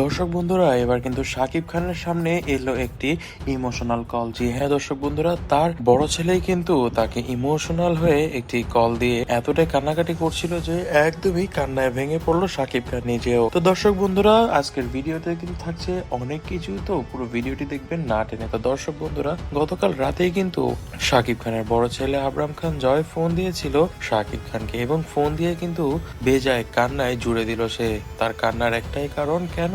দর্শক বন্ধুরা, এবার কিন্তু শাকিব খানের সামনে এলো একটি ইমোশনাল কল জি হ্যাঁ দর্শক বন্ধুরা, তার বড় ছেলেই কিন্তু তাকে ইমোশনাল হয়ে একটি কল দিয়ে এতটাই কান্নাকাটি করছিল যে একদমই কান্নায় ভেঙে পড়ল শাকিব খান নিজেও। তো দর্শক বন্ধুরা, আজকের ভিডিওতে কিন্তু থাকছে অনেক কিছু তো পুরো ভিডিওটি দেখবেন না টেনে। তো দর্শক বন্ধুরা, গতকাল রাতেই কিন্তু শাকিব খানের বড় ছেলে আবরাম খান জয় ফোন দিয়েছিল শাকিব খানকে এবং ফোন দিয়ে কিন্তু বেজায় কান্নায় জুড়ে দিল সে। তার কান্নার একটাই কারণ, কেন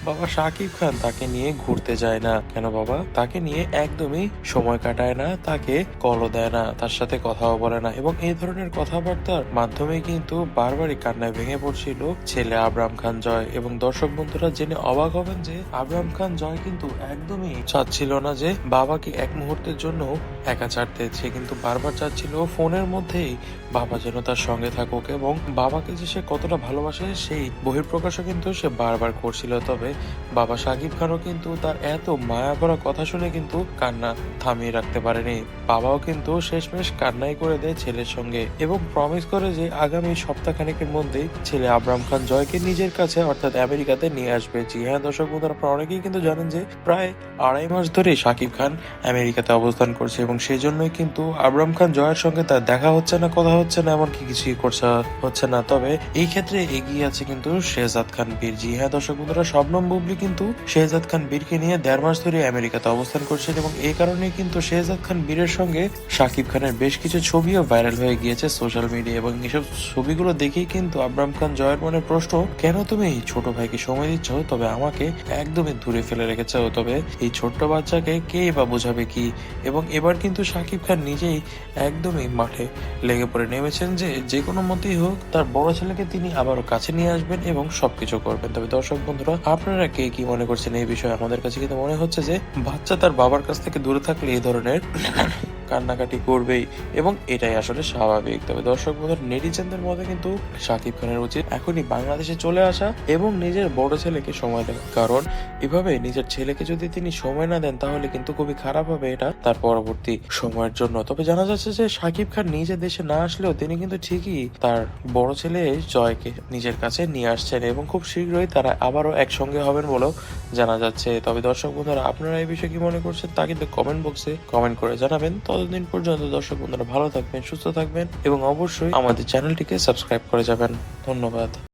বাবা শাকিব খান তাকে নিয়ে ঘুরতে যায় না। কেন বাবা? তাকে নিয়ে একদমই সময় কাটায় না, তাকে কলও দেয় না, তার সাথে কথাও বলে না এবং এই ধরনের কথাবার্তার মাধ্যমে কিন্তু বারবারই কান্নায় ভেঙে পড়ছিল ছেলে আবরাম খান জয় এবং দর্শক বন্ধুরা জেনে অবাক হবেন যে আবরাম খান জয় কিন্তু একদমই চাচ্ছিল না যে বাবাকে এক মুহূর্তের জন্য একা ছাড়তে। সে কিন্তু বারবার চাচ্ছিল ফোনের মধ্যেই বাবা যেন তার সঙ্গে থাকুক এবং বাবাকে যে সে কতটা ভালোবাসে সেই বহিঃপ্রকাশও কিন্তু সে বারবার করছিল। তবে বাবা সাকিব খানও কিন্তু তার এত মায়া ভরা কথা শুনে কিন্তু কান্না থামিয়ে রাখতে পারেনি। বাবাও কিন্তু শেষমেশ কান্নাই করে দেয় ছেলের সঙ্গে এবং প্রমিস করে যে আগামী সপ্তাহখানেকের মধ্যেই ছেলে আবরাম খান জয়কে নিজের কাছে অর্থাৎ আমেরিকাতে নিয়ে আসবে। জি হ্যাঁ দর্শক বন্ধুরা অনেকেই কিন্তু জানেন যে প্রায় আড়াই মাস ধরে সাকিব খান আমেরিকাতে অবস্থান করছে এবং সেই জন্যই কিন্তু আবরাম খান জয়ের সঙ্গে তার দেখা হচ্ছে না, কথা হচ্ছে না, এমনকি কিছুই করছে, হচ্ছে না। তবে এই ক্ষেত্রে এগিয়ে আছে কিন্তু শেহজাদ খান বীর জি হ্যাঁ দর্শক বন্ধুরা শবনম বুবলি কিন্তু শেহজাদ খান বীরকে নিয়ে দেড় মাস ধরে আমেরিকাতে অবস্থান করছেন এবং এই কারণে কিন্তু শেহজাদ খান বীরের সঙ্গে শাকিব খানের বেশ কিছু ছবিও ভাইরাল হয়ে গিয়েছে সোশ্যাল মিডিয়া এবং এসব ছবিগুলো দেখেই কিন্তু আবরাম খান জয়ের মনে প্রশ্ন, কেন তুমি এই ছোট ভাইকে সময় দিচ্ছ? তবে আমাকে একদমই দূরে ফেলে রেখেছ। তবে এই ছোট্ট বাচ্চাকে কে বা বোঝাবে কি? এবং এবার কিন্তু শাকিব খান নিজেই একদমই মাঠে লেগে পড়ে। নেমেছেন যে যে কোনো মতেই হোক, তার বড় ছেলেকে তিনি আবারও কাছে নিয়ে আসবেন এবং সবকিছু করবেন। তবে দর্শক বন্ধুরা, আপনারা কে কি মনে করছেন এই বিষয়ে? আমাদের কাছে কিন্তু মনে হচ্ছে যে বাচ্চা তার বাবার কাছ থেকে দূরে থাকলে এই ধরনের কান্নাকাটি করবেই, এবং এটাই আসলে স্বাভাবিক। তবে দর্শক বন্ধুরা নেটিজেনদের মধ্যে কিন্তু শাকিব খানের উচিত এখনই বাংলাদেশে চলে আসা এবং নিজের বড় ছেলেকে সময় দেওয়া। কারণ এভাবে নিজের ছেলেকে যদি তিনি সময় না দেন, তাহলে কিন্তু খুবই খারাপ হবে এটা তার পরবর্তী সময়ের জন্য। তবে জানা যাচ্ছে যে শাকিব খান নিজে দেশে না আসলেও তিনি কিন্তু ঠিকই তার বড় ছেলে জয়কে নিজের কাছে নিয়ে আসছেন এবং খুব শীঘ্রই তারা আবারও একসঙ্গে হবেন বলেও জানা যাচ্ছে। তবে দর্শক বন্ধুরা, আপনারা এই বিষয়ে কি মনে করছেন তা কিন্তু কমেন্ট বক্সে কমেন্ট করে জানাবেন। ততদিন পর্যন্ত দর্শক বন্ধুরা ভালো থাকবেন, সুস্থ থাকবেন এবং অবশ্যই আমাদের চ্যানেলটিকে সাবস্ক্রাইব করে যাবেন। ধন্যবাদ।